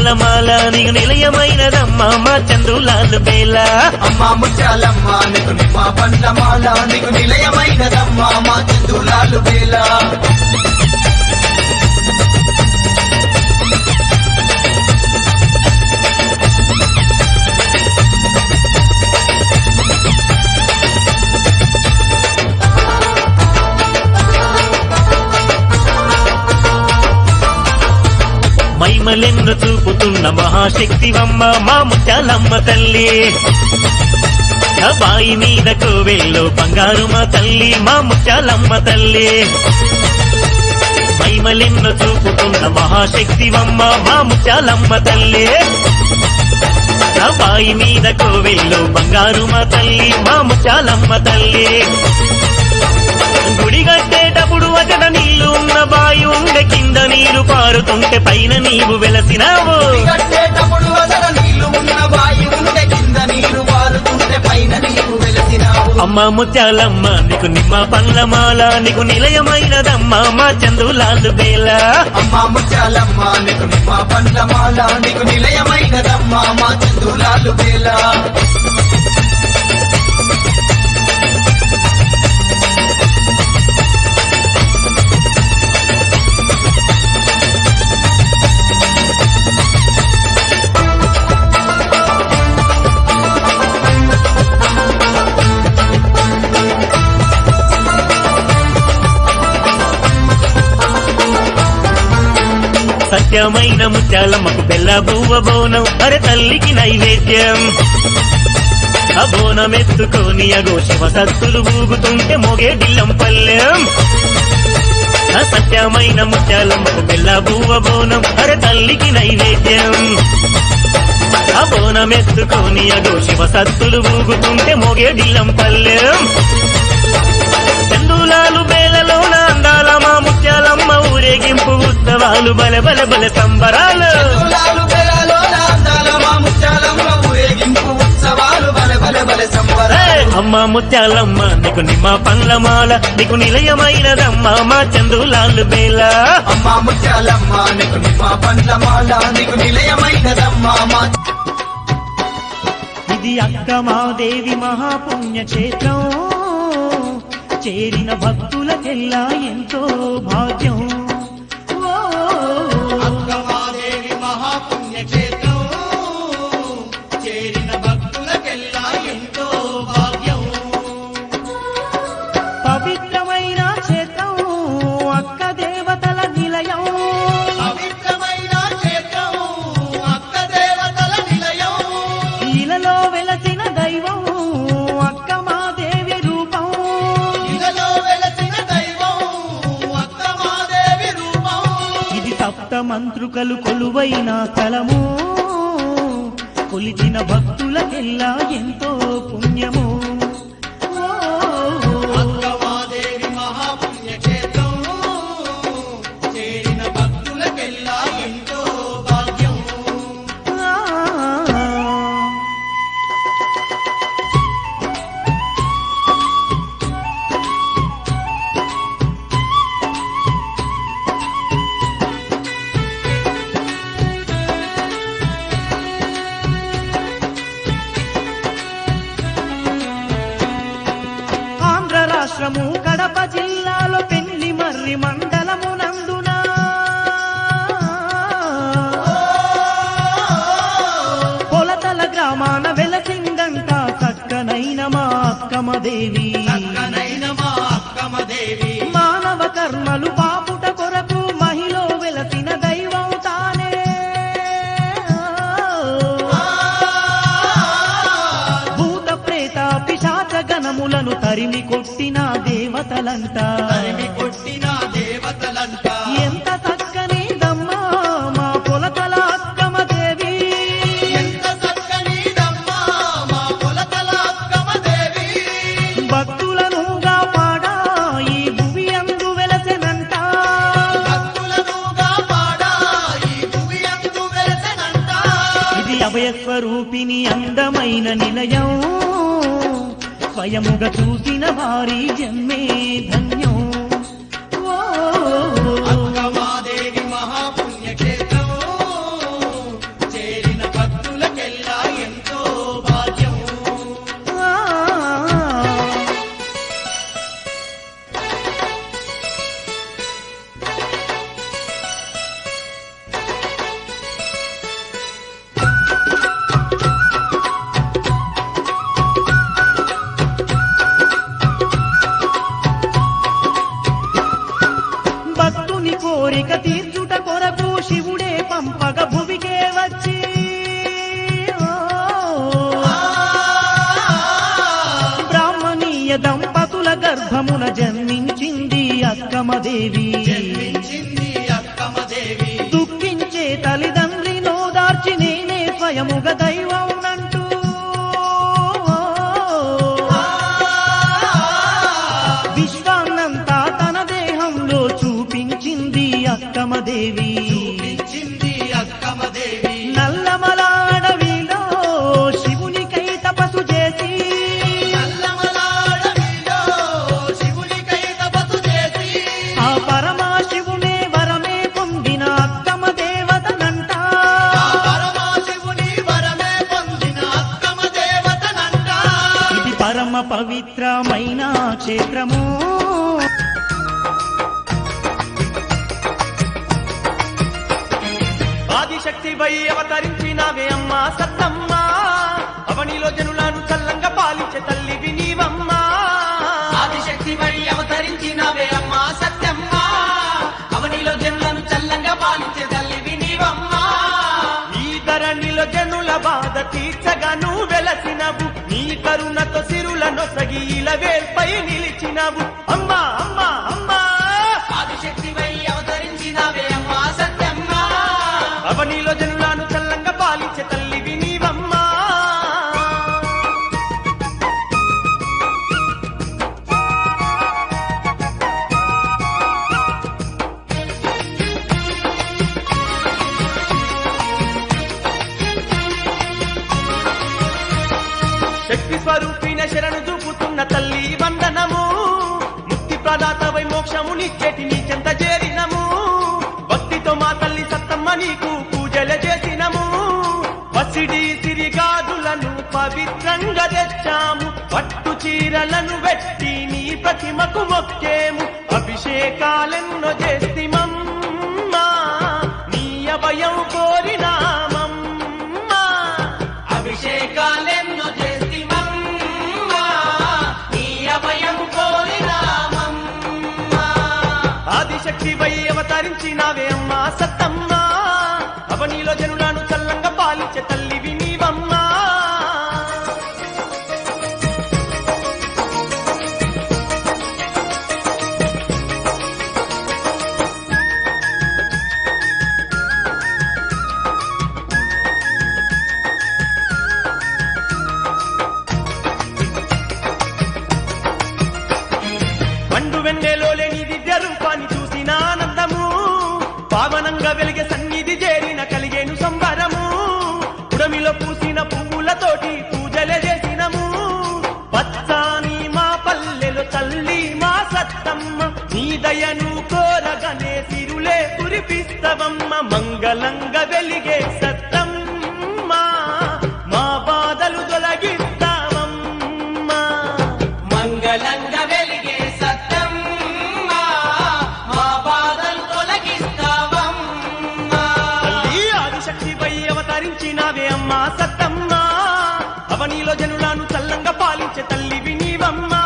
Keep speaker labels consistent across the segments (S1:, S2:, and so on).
S1: పూలమాల నీకు నిలయమైనదమ్మా మా చంద్రులాలు బేల
S2: అమ్మా ముత్యాలమ్మ నీకు నిమ్మ పండ్లమాల నీకు నిలయమైనదమ్మా మా చందులాలు
S1: మైమలెన్ను చూపుతున్న మహాశక్తివమ్మ మా ముత్యాలమ్మ తల్లి. బాయి మీద కోవెల్లో బంగారు మా తల్లి మా ముత్యాలమ్మ తల్లి. మైమలెన్ను చూపుతున్న మహాశక్తివమ్మ మా ముత్యాలమ్మ తల్లి. బాయి మీద కోవెల్లో బంగారు మా తల్లి మా ముత్యాలమ్మ తల్లి. గుడి కట్టేటప్పుడు అజన నీళ్ళు ఉన్న బాయి నీరు పారుతుంటే పైన నీవు వెలసినావు. అమ్మ ముత్యాలమ్మ నీకు నిమ్మ పల్లమాల నీకు నిలయమైనదమ్మ మా చందులాలు బేల
S2: అమ్మ ముత్యాలమ్మ నీకు నిమ్మ పండ్ల మాల నీకు నిలయమైనదమ్మ మా చందులాలు వేళ.
S1: సత్యమైన ముత్యాలమ్మకు బెల్ల బువ్వ బోనం. అరే తల్లికి నైవేద్యం. ఆ బోనం అగో శివ సత్తులు ఊగుతుంటే మొగే డిల్లం పల్లెం. ఆ సత్యమైన ముత్యాలమ్మకు బెల్ల బువ్వ బోనం. అరే తల్లికి నైవేద్యం. ఆ బోనం అగో శివ సత్తులు ఊగుతుంటే మొగే డిల్లం పల్లెం. చందులాలు బేలలో అందాల మా ముత్యాలమ్మ ఊరేగింపు ఉత్సవాలు బల బల బల సంబరాలు. అమ్మ ముత్యాలమ్మ నీకు నిమ్మ పండ్లమాల నీకు నిలయమైనదమ్మ మా చందులాలు బేల
S2: అమ్మ ముత్యాలమ్మ నీకు నిమ్మ పండ్ల మాల నీకు నిలయమైనదమ్మ మా
S1: ఇది అక్కమాదేవి మహాపుణ్యక్షేత్రం. చేరిన భక్తులకెల్లా ఎంతో భాగ్యం. మంత్రుకలు కొలువైన స్థలము కొలిచిన భక్తులకెల్లా ఎంతో పుణ్యమో.
S2: అక్కమదేవి.
S1: మానవ కర్మలు పాపుట కొరకు మహిళ వెలసిన దైవం తానే. భూత ప్రేత పిశాచ గణములను తరిమి కొట్టిన దేవతలంట
S2: తరిమి కొట్టిన దేవతలంతా.
S1: అభయస్వరూపిణి అందమైన నిలయం స్వయముగా చూసిన వారి జన్మే ధన్య.
S2: అక్కమదేవి. జన్మించింది అక్కమదేవి.
S1: దుఃఖించే తల్లిదండ్రి నోదార్చి నేనే స్వయముగ దైవమునంటూ. విశ్వాన్నంతా తన దేహంలో చూపించింది అక్కమదేవి.
S2: చూపించింది అక్కమదేవి.
S1: నల్లమల పవిత్రమైన క్షేత్రము.
S3: ఆదిశక్తి వై అవతరించినావే అమ్మా సత్తమ్మ. అవనిలో జనులను సిరులను సగీల వేల్పై నిలిచినవు. అమ్మా పసిడి సిరిగాదులను పవిత్రంగా తెచ్చాము. పట్టు చీరలను వెట్టి నీ ప్రతిమకు మొక్కేము. అభిషేకాలెన్నో చేస్తిమమ్మా నీ అభయం కోరినామమ్మా
S2: అభిషేకాలెన్నో చేస్తిమమ్మా నీ అభయం కోరినామమ్మా
S3: ఆదిశక్తి వై అవతరించినావే అమ్మా సత్తమ్మా. అవనీలో జనులను పావనంగా వెలిగే సన్నిధి చేరిన కలిగేను సంబరము. ఉడమిలో పూసిన పువ్వులతోటి పూజలే చేసినము. పచ్చాని మా పల్లెలు తల్లి మా సత్తమ్మ నీ దయను కోరగనే సిరులే కురిపిస్తవమ్మ మంగళంగా వెలిగే సత్ చల్లంగా పాలించే తల్లి వినీవమ్మా.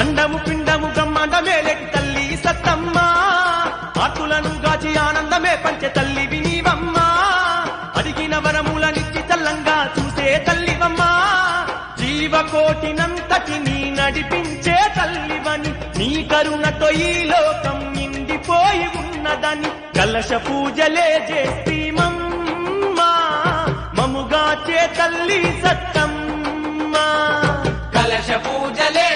S3: అండము పిండము బ్రహ్మాండ మేలటి తల్లి సత్తమ్మా. కోటినంతటి నీ నడిపించే తల్లివని నీ కరుణతో ఈ లోకం నిండిపోయి ఉన్నదని కలశ పూజలే చేస్తీమమ్మా మముగా చే తల్లి సత్తమ్మా. కలశ పూజలే